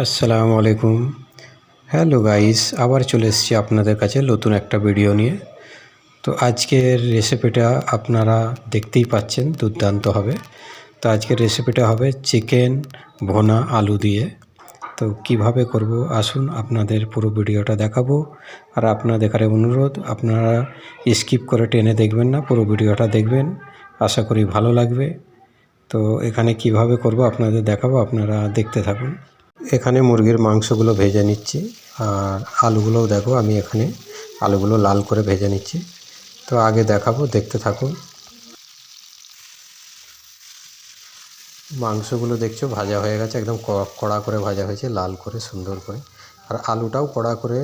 আসসালামু আলাইকুম। Hello guys, আবার চলে এসেছি আপনাদের কাছে নতুন একটা ভিডিও নিয়ে। তো আজকের রেসিপিটা আপনারা দেখতেই পাচ্ছেন, দুর্দান্ত হবে। তো আজকের রেসিপিটা হবে চিকেন ভোনা আলু দিয়ে। তো কীভাবে করব, আসুন আপনাদের পুরো ভিডিওটা দেখাবো। আর আপনাদের কাছে অনুরোধ, আপনারা স্কিপ করে টেনে দেখবেন না, পুরো ভিডিওটা দেখবেন। আশা করি ভালো লাগবে। তো এখানে কীভাবে করব আপনাদের দেখাবো, আপনারা দেখতে থাকুন। এখানে মুরগির মাংসগুলো ভেজে নিচ্ছি আর আলুগুলোও দেখো আমি এখানে আলুগুলো লাল করে ভেজে নিচ্ছি। তো আগে দেখাবো, দেখতে থাকুন। মাংসগুলো দেখছ ভাজা হয়ে গেছে, একদম কড়া করে ভাজা হয়েছে, লাল করে, সুন্দর করে। আর আলুটাও কড়া করে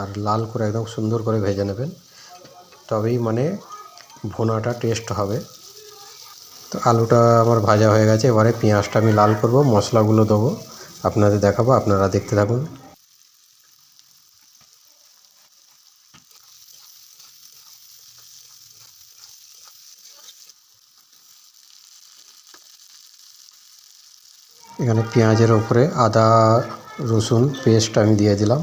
আর লাল করে একদম সুন্দর করে ভেজে নেবেন। তবেই মানে ভুনাটা টেস্ট হবে। তো আলুটা আমার ভাজা হয়ে গেছে, এবারে পেঁয়াজটা আমি লাল করব, মশলাগুলো দেবো। আপনাদের দেখাবো, আপনারা দেখতে থাকুন। এখানে পেঁয়াজের ওপরে আদা, রসুন পেস্ট আমি দিয়ে দিলাম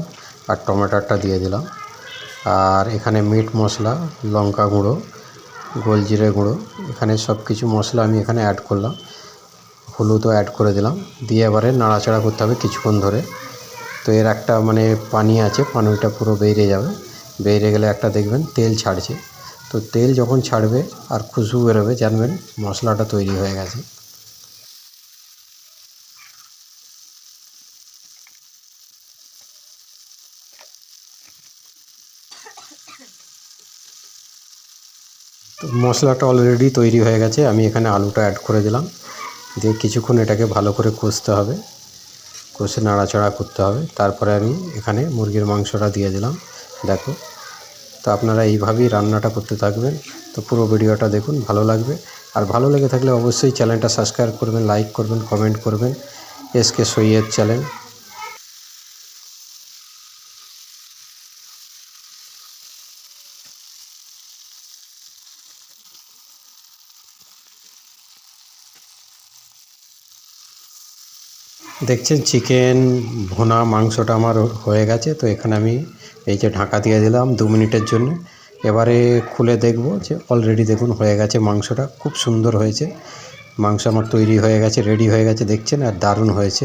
আর টমেটোটা দিয়ে দিলাম। আর এখানে মিট মশলা, লঙ্কা গুঁড়ো, গোলজিরে গুঁড়ো, এখানে সব কিছু মশলা আমি এখানে অ্যাড করলাম। হলুদও অ্যাড করে দিলাম। দিয়ে এবারে নাড়াচাড়া করতে হবে কিছুক্ষণ ধরে। তো এর একটা মানে পানি আছে, পানিটা পুরো বেরিয়ে যাবে। বেরিয়ে গেলে একটা দেখবেন তেল ছাড়ছে। তো তেল যখন ছাড়বে আর খুশবু বেরোবে, জানবেন মশলাটা তৈরি হয়ে গেছে। তো মশলাটা অলরেডি তৈরি হয়ে গেছে। আমি এখানে আলুটা অ্যাড করে দিলাম। দিয়ে কিছুক্ষণ এটাকে ভালো করে কষতে হবে। কষে নাড়াচাড়া করতে হবে। তারপরে আমি এখানে মুরগির মাংসটা দিয়ে দিলাম। দেখো, তো আপনারা এইভাবেই রান্নাটা করতে থাকবেন। তো পুরো ভিডিওটা দেখুন, ভালো লাগবে। আর ভালো লেগে থাকলে অবশ্যই চ্যানেলটা সাবস্ক্রাইব করবেন, লাইক করবেন, কমেন্ট করবেন। S K Syed channel. দেখছেন, চিকেন, ভোনা, মাংসটা আমার হয়ে গেছে, তো এখানে আমি এই যে ঢাকা দিয়ে দিলাম দু মিনিটের জন্য। এবারে খুলে দেখব যে অলরেডি দেখুন হয়ে গেছে মাংসটা, খুব সুন্দর হয়েছে। মাংস আমার তৈরি হয়ে গেছে রেডি হয়ে গেছে, দেখছেন, আর দারুণ হয়েছে।